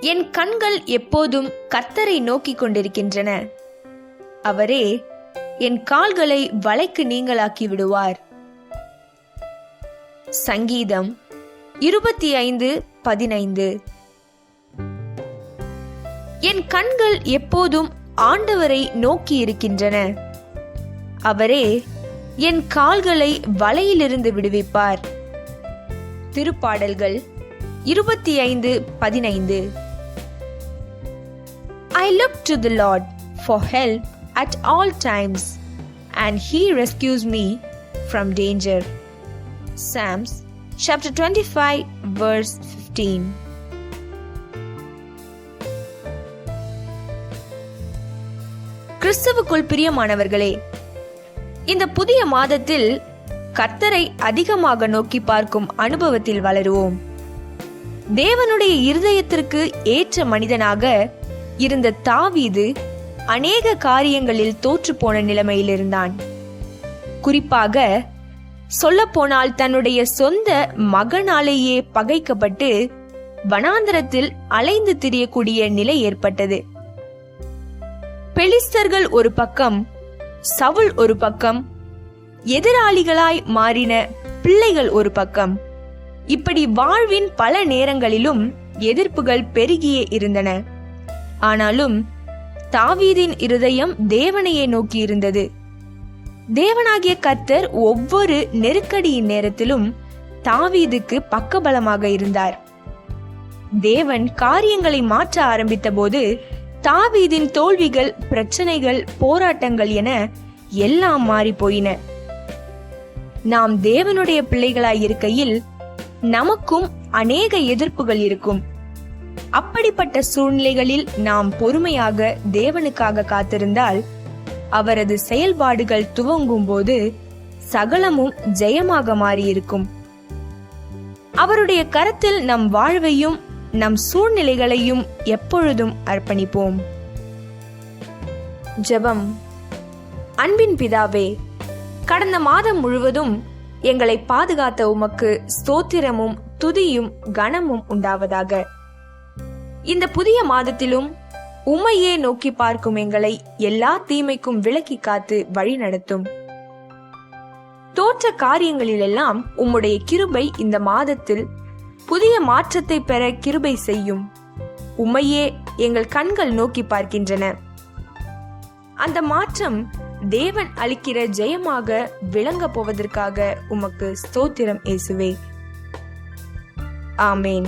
என் கண்கள் எப்போதும் கர்த்தரை நோக்கிக் கொண்டிருக்கின்றன. அவரே என் கால்களை வலைக்கு நீங்களாக்கி விடுவார். சங்கீதம் இருபத்தி ஐந்து பதினைந்து. என் கண்கள் எப்போதும் ஆண்டவரை நோக்கி இருக்கின்றன. அவரே என் கால்களை வலையிலிருந்து விடுவிப்பார். திருப்பாடல்கள் இருபத்தி ஐந்து பதினைந்து. I look to the Lord for help at all times and He rescues me from danger Psalms chapter twenty five verse fifteen கிறிஸ்துவுக்குள் பிரியமானவர்களே இந்த புதிய மாதத்தில் கர்த்தரை அதிகமாக நோக்கி பார்க்கும் அனுபவத்தில் வளருவோம். தேவனுடைய இருதயத்திற்கு ஏற்ற மனிதனாக இருந்த தாவீது அநேக காரியங்களில் தோற்றுப்போன நிலைமையில் இருந்தான் குறிப்பாக சொல்லப்போனால் தன்னுடைய சொந்த மகனாலேயே பகைக்கப்பட்டு வனாந்தரத்தில் அலைந்து திரியக்கூடிய நிலை ஏற்பட்டது. பெலிஸ்தர்கள் ஒரு பக்கம் சவுல் ஒரு பக்கம் எதிராளிகளாய் மாறின பிள்ளைகள் ஒரு பக்கம். இப்படி வாழ்வின் பல நேரங்களிலும் எதிர்ப்புகள் பெருகியே இருந்தன. ஆனாலும் தாவீதின் இருதயம் தேவனையே நோக்கி இருந்தது தேவனாகிய கர்த்தர் ஒவ்வொரு நெருக்கடியின் நேரத்திலும் தாவீதுக்கு பக்கபலமாக இருந்தார். தேவன் காரியங்களை மாற்ற ஆரம்பித்த போது தாவீதின் தோல்விகள் பிரச்சனைகள் போராட்டங்கள் என எல்லாம் மாறி போயின. நாம் தேவனுடைய பிள்ளைகளாய் இருக்கையில் நமக்கும் அநேக எதிர்ப்புகள் இருக்கும். அப்படிப்பட்ட சூழ்நிலைகளில் நாம் பொறுமையாக தேவனுக்காக காத்திருந்தால் அவரது செயல்பாடுகள் துவங்கும் போது சகலமும் ஜெயமாக மாறியிருக்கும். அவருடைய கரத்தில் நம் வாழ்வையும் நம் சூழ்நிலைகளையும் எப்பொழுதும் அர்ப்பணிப்போம். ஜெபம். அன்பின் பிதாவே கடந்த மாதம் முழுவதும் எங்களை பாதுகாத்த உமக்கு ஸ்தோத்திரமும் துதியும் கனமும் உண்டாவதாக. இந்த புதிய மாதத்திலும் உம்மையே நோக்கி பார்க்கும் எங்களை எல்லா தீமைக்கும் விலக்கி காத்து வழி நடத்தும். தோற்ற காரியங்களிலெல்லாம் உம்முடைய கிருபை இந்த மாதத்தில் புதிய மாற்றத்தை பெற கிருபை செய்யும். உம்மையே எங்கள் கண்கள் நோக்கி பார்க்கின்றன. அந்த மாற்றம் தேவன் அளிக்கிற ஜெயமாக விளங்க போவதற்காக உமக்கு ஸ்தோத்திரம் ஏசுவே ஆமேன்.